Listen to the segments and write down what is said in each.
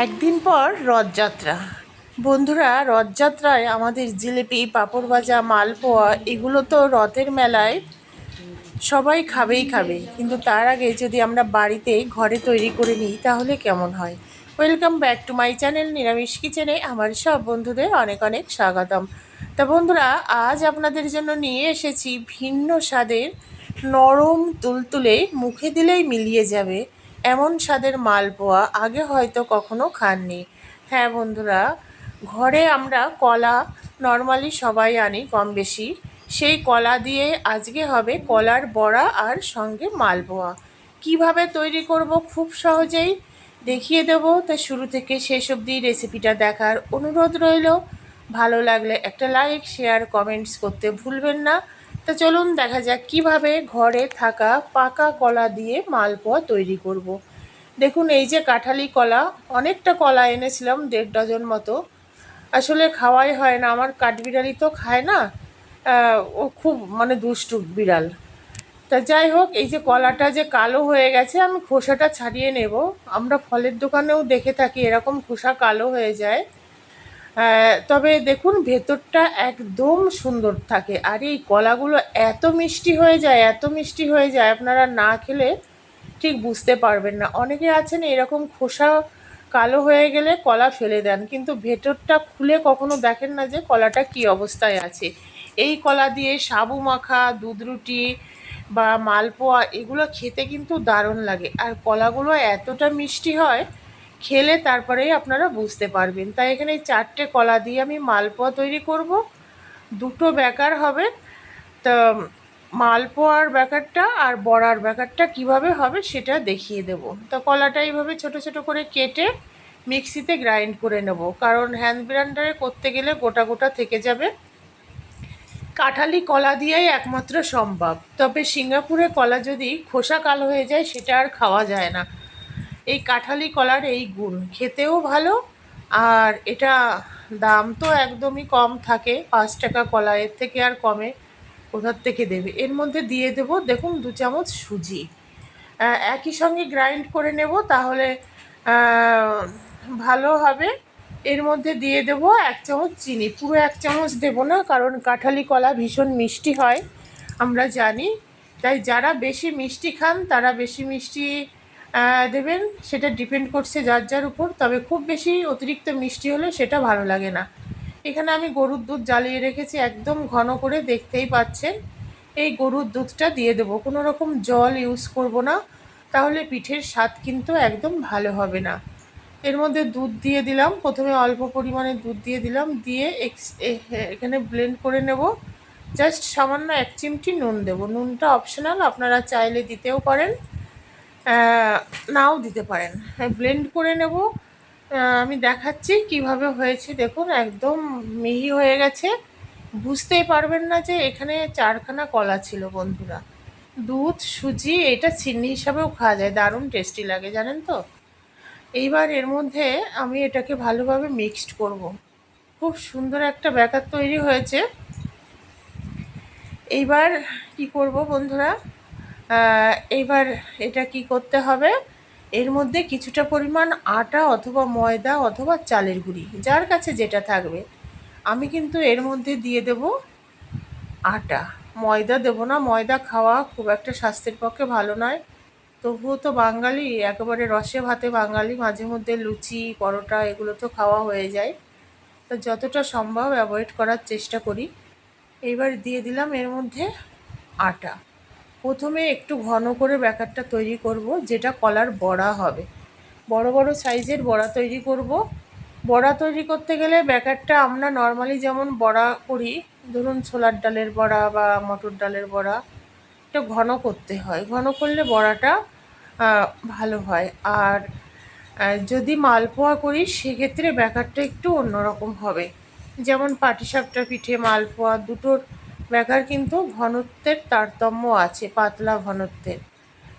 একদিন পর রথযাত্রা। বন্ধুরা, রথযাত্রায় আমাদের জিলিপি, পাঁপড় ভাজা, মালপোয়া, এগুলো তো রথের মেলায় সবাই খাবেই খাবে। কিন্তু তার আগে যদি আমরা বাড়িতে ঘরে তৈরি করে নিই, তাহলে কেমন হয়? Welcome back to my channel নিরামিষ কিচেনে আমার সব বন্ধুদের অনেক অনেক স্বাগতম। তা বন্ধুরা, আজ আপনাদের জন্য নিয়ে এসেছি ভিন্ন স্বাদের নরম তুলতুলে মুখে দিলেই মিলিয়ে যাবে। এমন স্বাদের মালপোয়া আগে হয়তো কখনো খাননি। হ্যাঁ বন্ধুরা, ঘরে আমরা কলা নর্মালি সবাই আনি কম বেশি সেই কলা দিয়ে আজকে হবে কলার বড়া আর সঙ্গে মালপোয়া। কীভাবে তৈরি করব খুব সহজেই দেখিয়ে দেবো। তা শুরু থেকে শেষ অবধি রেসিপিটা দেখার অনুরোধ রইল। ভালো লাগলে একটা লাইক শেয়ার কমেন্টস করতে ভুলবেন না। তা চলুন দেখা যাক কীভাবে ঘরে থাকা পাকা কলা দিয়ে মালপোয়া তৈরি করব। দেখুন, এই যে কাঁঠালি কলা, অনেকটা কলা এনেছিলাম দেড় ডজন মতো। আসলে খাওয়াই হয় না, আমার কাঠবিড়ালি তো খায় না ও খুব মানে দুষ্টু বিড়াল। তা যাই হোক, এই যে কলাটা যে কালো হয়ে গেছে, আমি খোসাটা ছাড়িয়ে নেব। আমরা ফলের দোকানেও দেখে থাকি এরকম খোসা কালো হয়ে যায়। তবে দেখুন, ভেতরটা একদম সুন্দর থাকে। আর এই কলাগুলো এত মিষ্টি হয়ে যায়, এত মিষ্টি হয়ে যায়, আপনারা না খেলে ঠিক বুঝতে পারবেন না। অনেকে আছেন এরকম খোসা কালো হয়ে গেলে কলা ফেলে দেন, কিন্তু ভেতরটা খুলে কখনো দেখেন না যে কলাটা কি অবস্থায় আছে। এই কলা দিয়ে সাবু মাখা, দুধ রুটি বা মালপোয়া, এগুলো খেতে কিন্তু দারুণ লাগে। আর কলাগুলো এতটা মিষ্টি হয় খেলে তারপরেই আপনারা বুঝতে পারবেন। তাই এখানে চারটে কলা দিয়ে আমি মালপোয়া তৈরি করব। দুটো ব্যাকার হবে। তা, মালপোয়ার ব্যাকারটা আর বড়ার ব্যাকারটা কীভাবে হবে সেটা দেখিয়ে দেব। তো, কলাটা এইভাবে ছোট ছোট করে কেটে মিক্সিতে গ্রাইন্ড করে নেব। কারণ হ্যান্ড ব্লেন্ডারে করতে গেলে গোটা গোটা থেকে যাবে। কাঁঠালি কলা দিয়েই একমাত্র সম্ভব। তবে সিঙ্গাপুরে কলা যদি খোসা কালো হয়ে যায় সেটা আর খাওয়া যায় না। এই কাঁঠালি কলার এই গুণ। খেতেও ভালো আর এটা দাম তো একদমই কম থাকে, পাঁচ টাকা কলা, এর থেকে আর কমে কোথার থেকে দেবে? এর মধ্যে দিয়ে দেব, দেখুন, দু চামচ সুজি। একই সঙ্গে গ্রাইন্ড করে নেব, তাহলে ভালো হবে। এর মধ্যে দিয়ে দেব এক চামচ চিনি। পুরো এক চামচ দেব না, কারণ কাঁঠালি কলা ভীষণ মিষ্টি হয়, আমরা জানি। তাই যারা বেশি মিষ্টি খান, তারা বেশি মিষ্টি দেবেন, সেটা ডিপেন্ড করছে যার যার উপর, তবে খুব বেশি অতিরিক্ত মিষ্টি হলে সেটা ভালো লাগে না। এখানে আমি গরুর দুধ জ্বালিয়ে রেখেছি, একদম ঘন করে দেখতেই পাচ্ছেন। এই গরুর দুধটা দিয়ে দেবো। কোনো রকম জল ইউজ করব না, তাহলে পিঠের স্বাদ কিন্তু একদম ভালো হবে না। এর মধ্যে দুধ দিয়ে দিলাম, প্রথমে অল্প পরিমাণে দুধ দিয়ে দিলাম, দিয়ে এক্স- এখানে ব্লেন্ড করে নেব। জাস্ট সামান্য এক চিমটি নুন দেব। নুনটা অপশনাল আপনারা চাইলে দিতেও পারেন। নাও দিতে পারেন। ব্লেন্ড করে নেব। আমি দেখাচ্ছি কীভাবে হয়েছে। দেখুন, একদম মিহি হয়ে গেছে। বুঝতেই পারবেন না যে এখানে চারখানা কলা ছিল, বন্ধুরা। দুধ, সুজি, এটা চিনি হিসাবেও খাওয়া যায়। দারুণ টেস্টি লাগে, জানেন তো? এইবার এর মধ্যে আমি এটাকে ভালোভাবে মিক্সড করব। খুব সুন্দর একটা ব্যাকার তৈরি হয়েছে। এইবার কি করব, বন্ধুরা? আহ, এইবার এটা কি করতে হবে? এর মধ্যে কিছুটা পরিমাণ আটা অথবা ময়দা অথবা চালের গুঁড়ি যার কাছে যেটা থাকবে আমি কিন্তু এর মধ্যে দিয়ে দেব আটা। ময়দা দেব না ময়দা খাওয়া খুব একটা স্বাস্থ্যের পক্ষে ভালো নয়। তবুও তো বাঙালি একেবারে রসে ভাতে বাঙালি মাঝে মধ্যে লুচি পরোটা এগুলো তো খাওয়া হয়ে যায়। তো যতটা সম্ভব অ্যাভয়েড করার চেষ্টা করি। এইবার দিয়ে দিলাম এর মধ্যে আটা। প্রথমে একটু ঘন করে ব্যাকারটা তৈরি করব, যেটা কলার বড়া হবে। বড় বড় সাইজের বড়া তৈরি করব। বড়া তৈরি করতে গেলে ব্যাকারটা আমরা নর্মালি যেমন বড়া করি, ধরুন ছোলার ডালের বড়া বা মটর ডালের বড়া একটু ঘন করতে হয়। ঘন করলে বড়াটা ভালো হয়। আর যদি মালপোয়া করি, সেক্ষেত্রে ব্যাকারটা একটু অন্যরকম হবে। যেমন পাটিসাপটা পিঠে মালপোয়া, দুটোর ব্যাকার কিন্তু ঘনত্বের তারতম্য আছে, পাতলা ঘনত্বের।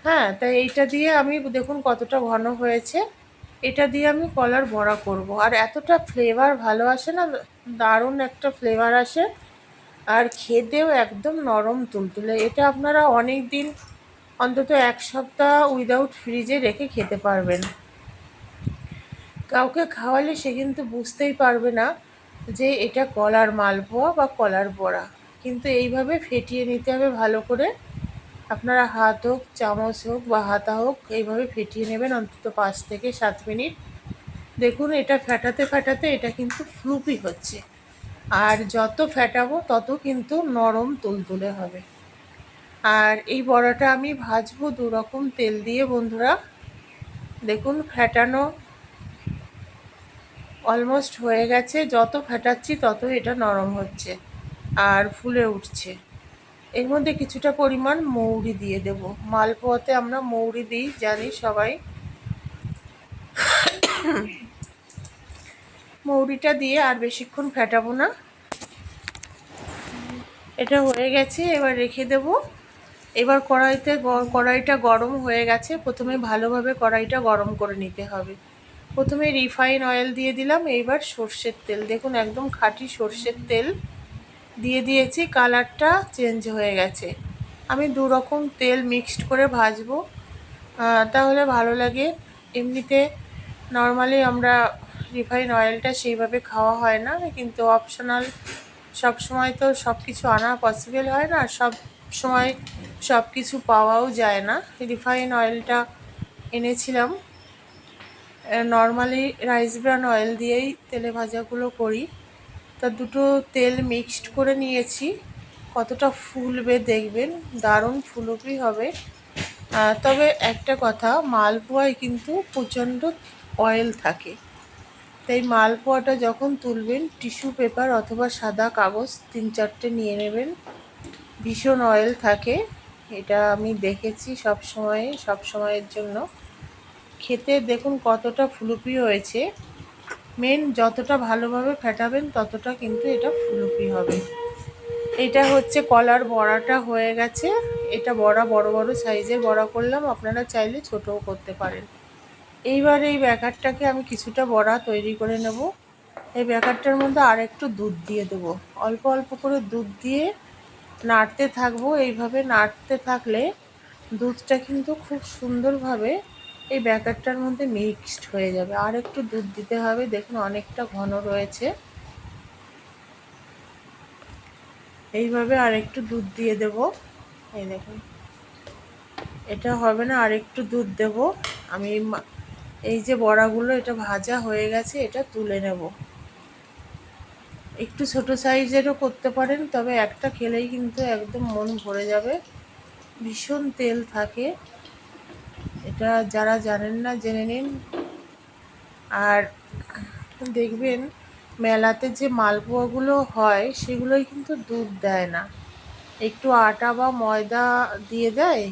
হ্যাঁ তাই এইটা দিয়ে আমি দেখুন কতটা ঘন হয়েছে। এটা দিয়ে আমি কলার বড়া করব। আর এতটা ফ্লেভার ভালো আসে না, দারুণ একটা ফ্লেভার আসে। আর খেতেও একদম নরম তুলতুলে। এটা আপনারা অনেক দিন অন্তত এক সপ্তাহ উইদাউট ফ্রিজে রেখে খেতে পারবেন। কাউকে খাওয়ালে সে কিন্তু বুঝতেই পারবে না যে এটা কলার মালপোয়া বা কলার বড়া। কিন্তু এইভাবে ফেটিয়ে নিতে হবে ভালো করে। আপনারা হাত হোক, চামচ হোক বা হাতা হোক, এইভাবে ফেটিয়ে নেবেন অন্তত পাঁচ থেকে সাত মিনিট। দেখুন, এটা ফেটাতে ফেটাতে এটা কিন্তু ফ্লুপি হচ্ছে। আর যত ফেটাবো, তত কিন্তু নরম তুলতুলে হবে। আর এই বড়াটা আমি ভাজবো দু রকম তেল দিয়ে, বন্ধুরা। দেখুন, ফেটানো অলমোস্ট হয়ে গেছে। যত ফেটাচ্ছি তত এটা নরম হচ্ছে। আর ফুলে উঠছে। এর মধ্যে কিছুটা পরিমাণ মৌরি দিয়ে দেব। মালপোয়াতে আমরা মৌরি দিই, জানি সবাই। মৌরিটা দিয়ে আর বেশিক্ষণ ফেটাবো না। এটা হয়ে গেছে, এবার রেখে দেব। এবার কড়াইতে কড়াইটা গরম হয়ে গেছে। প্রথমে ভালোভাবে কড়াইটা গরম করে নিতে হবে। প্রথমে রিফাইন অয়েল দিয়ে দিলাম। এইবার সর্ষের তেল। দেখুন, একদম খাঁটি সর্ষের তেল। দিয়ে দিয়েছি, কালারটা চেঞ্জ হয়ে গেছে। আমি দু রকম তেল মিক্সড করে ভাজবো। তাহলে ভালো লাগে। এমনিতে নর্মালি আমরা রিফাইন অয়েলটা সেইভাবে খাওয়া হয় না, কিন্তু অপশনাল সব সময় তো সব কিছু আনা পসিবল হয় না সব সময় সব কিছু পাওয়াও যায় না। রিফাইন অয়েলটা এনেছিলাম। নর্মালি রাইস ব্রান অয়েল দিয়েই তেলে ভাজাগুলো করি। তা দুটো তেল মিক্সড করে নিয়েছি। কতটা ফুলবে দেখবেন, দারুণ ফুলপি হবে। তবে একটা কথা, মালপোয়ায় কিন্তু প্রচণ্ড অয়েল থাকে। তাই মালপোয়াটা যখন তুলবেন টিস্যু পেপার অথবা সাদা কাগজ তিন চারটে নিয়ে নেবেন। ভীষণ অয়েল থাকে। এটা আমি দেখেছি সব সময়, সব সময়ের জন্য। খেতে দেখুন কতটা ফুলুপি হয়েছে। মেন যতটা ভালোভাবে ফেটাবেন ততটা কিন্তু এটা ফুলুপি হবে। এটা হচ্ছে কলার বড়াটা হয়ে গেছে। এটা বড়া বড় বড় সাইজের বড়া করলাম, আপনারা চাইলে ছোটও করতে পারেন। এইবার এই ব্যাকারটাকে আমি কিছুটা বড়া তৈরি করে নেব। এই ব্যাকারটার মধ্যে আর একটু দুধ দিয়ে দেবো। অল্প অল্প করে দুধ দিয়ে নাড়তে থাকব। এইভাবে নাড়তে থাকলে দুধটা কিন্তু খুব সুন্দরভাবে এই ব্যাকারটার মধ্যে মিক্সড হয়ে যাবে। আর একটু দুধ দিতে হবে। দেখুন, অনেকটা ঘন রয়েছে। এইভাবে আর একটু দুধ দিয়ে দেব। এই দেখুন। এটা হবে না, আর একটু দুধ দেব। আমি এই যে বড়াগুলো, এটা ভাজা হয়ে গেছে, এটা তুলে নেব। একটু ছোট সাইজেরও করতে পারেন, তবে একটা খেলেই কিন্তু একদম মন ভরে যাবে। ভীষণ তেল থাকে। এটা যারা জানেন না, জেনে নিন। আর দেখবেন, মেলাতে যে মালপোয়াগুলো হয়, সেগুলোই কিন্তু দুধ দেয় না। একটু আটা বা ময়দা দিয়ে দেয়,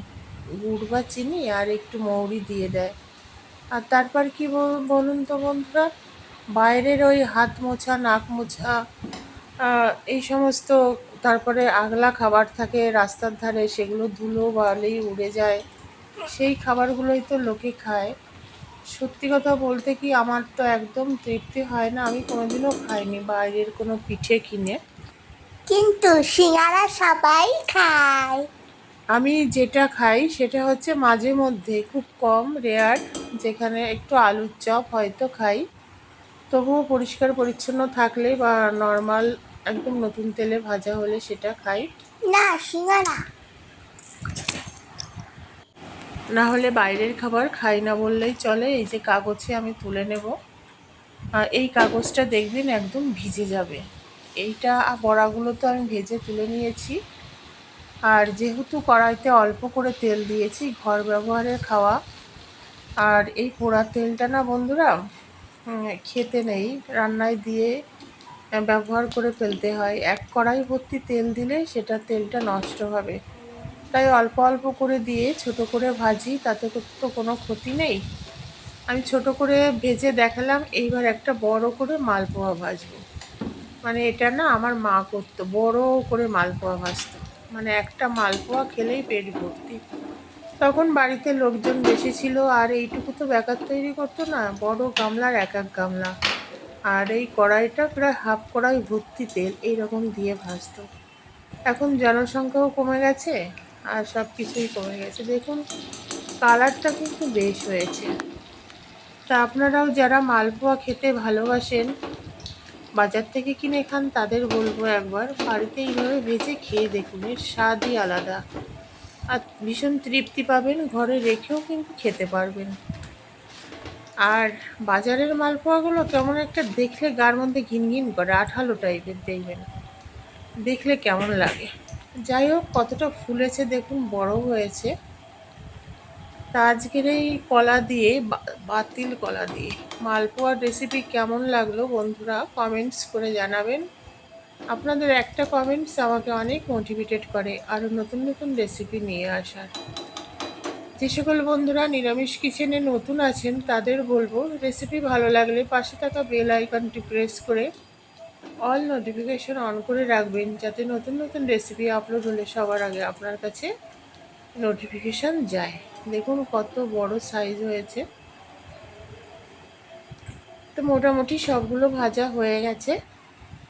গুড় বা চিনি, আর একটু মৌরি দিয়ে দেয়। আর তারপর কি বলুন তো বন্ধুরা, বাইরের ওই হাত মোছা, নাক মোছা এই সমস্ত, তারপরে আগলা খাবার থাকে, রাস্তার ধারে, সেগুলো ধুলো বালি উড়ে যায়। সেই খাবারগুলোই তো লোকে খায়। সত্যি কথা বলতে কি আমার তো একদম তৃপ্তি হয় না। আমি কোনোদিনও খাইনি বাইরের কোনো পিঠে কিনে। কিন্তু সিঙ্গারা সবাই খায়। আমি যেটা খাই সেটা হচ্ছে মাঝে মধ্যে খুব কম রেয়ার যেখানে একটু আলুর চপ হয়তো খাই। তবুও পরিষ্কার পরিচ্ছন্ন থাকলে বা নর্মাল একদম নতুন তেলে ভাজা হলে সেটা খাই। না সিঙ্গারা না হলে বাইরের খাবার খাই না বললেই চলে। এই যে কাগজে আমি তুলে নেব। এই কাগজটা দেখবেন একদম ভিজে যাবে। এইটা বড়াগুলো তো আমি ভেজে তুলে নিয়েছি। আর যেহেতু কড়াইতে অল্প করে তেল দিয়েছি, ঘর ব্যবহারের খাওয়া। আর এই পোড়া তেলটা না বন্ধুরা খেতে নেই। রান্নায় দিয়ে ব্যবহার করে ফেলতে হয়। এক কড়াই ভর্তি তেল দিলে সেটা তেলটা নষ্ট হবে। তাই অল্প অল্প করে দিয়ে ছোট করে ভাজি, তাতে তো কোনো ক্ষতি নেই। আমি ছোট করে ভেজে দেখালাম, এইবার একটা বড় করে মালপোয়া ভাজবো। মানে এটা না আমার মা করতো, বড় করে মালপোয়া ভাজতো। মানে একটা মালপোয়া খেলেই পেট ভর্তি। তখন বাড়িতে লোকজন বেশি ছিল, আর এইটুকু তো ব্যাকার তৈরি করতো না, বড় গামলার এক এক গামলা। আর এই কড়াইটা প্রায় হাফ কড়াই ভর্তি তেল, এইরকম দিয়ে ভাজতো। এখন জনসংখ্যাও কমে গেছে। আর সব কিছুই কমে গেছে। দেখুন, কালারটা কিন্তু বেশ হয়েছে। তা আপনারাও যারা মালপোয়া খেতে ভালোবাসেন, বাজার থেকে কিনে খান, তাদের বলব একবার, বাড়িতে এইভাবে ভেজে খেয়ে দেখুন, এর স্বাদই আলাদা। আর ভীষণ তৃপ্তি পাবেন, ঘরে রেখেও কিন্তু খেতে পারবেন। আর বাজারের মালপোয়াগুলো কেমন একটা দেখলে গার মধ্যে ঘিনঘিন করে, আঠালো টাইপের দেখবেন। দেখলে কেমন লাগে। যাই হোক, কতটা ফুলেছে দেখুন, বড় হয়েছে। তা আজকের এই কলা দিয়ে বাতিল কলা দিয়ে, মালপোয়ার রেসিপি কেমন লাগল বন্ধুরা কমেন্টস করে জানাবেন। আপনাদের একটা কমেন্টস আমাকে অনেক মোটিভেটেড করে, আরও নতুন নতুন রেসিপি নিয়ে আসার। যে সকল বন্ধুরা নিরামিষ কিচেনে নতুন আছেন, তাদের বলব রেসিপি ভালো লাগলে পাশে থাকা বেল আইকনটি প্রেস করে অল নোটিফিকেশন অন করে রাখবেন যাতে নতুন নতুন রেসিপি আপলোড হলে সবার আগে আপনার কাছে নোটিফিকেশন যায়। দেখুন কত বড় সাইজ হয়েছে। তো মোটামুটি সবগুলো ভাজা হয়ে গেছে।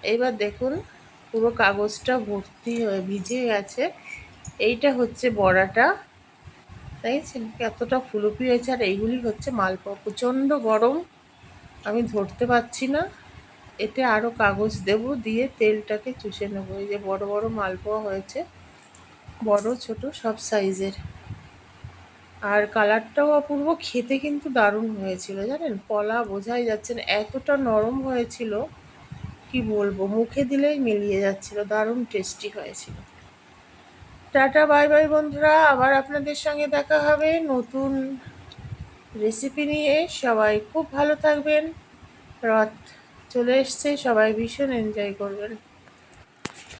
এইবার দেখুন পুরো কাগজটা ভর্তি হয়ে ভিজে গেছে। এইটা হচ্ছে বড়াটা। দেখেছেন কতটা ফুলুপি হয়েছে আর এইগুলি হচ্ছে মালপোয়া। প্রচণ্ড গরম। আমি ধরতে পারছি না। এতে আরও কাগজ দেব, দিয়ে তেলটাকে চুষে নেব। এই যে বড় বড় মালপোয়া হয়েছে, বড়, ছোট, সব সাইজের। আর কালারটাও অপূর্ব, খেতে কিন্তু দারুণ হয়েছিল, জানেন? কলা বোঝাই যাচ্ছে না, এতটা নরম হয়েছিল, কি বলব? মুখে দিলেই মিলিয়ে যাচ্ছিল, দারুণ টেস্টি হয়েছিল। টাটা, বাই বাই, বন্ধুরা। আবার আপনাদের সঙ্গে দেখা হবে নতুন রেসিপি নিয়ে। সবাই খুব ভালো থাকবেন। রথ। চলে এসছে সবাই ভীষণ এনজয় করবেন।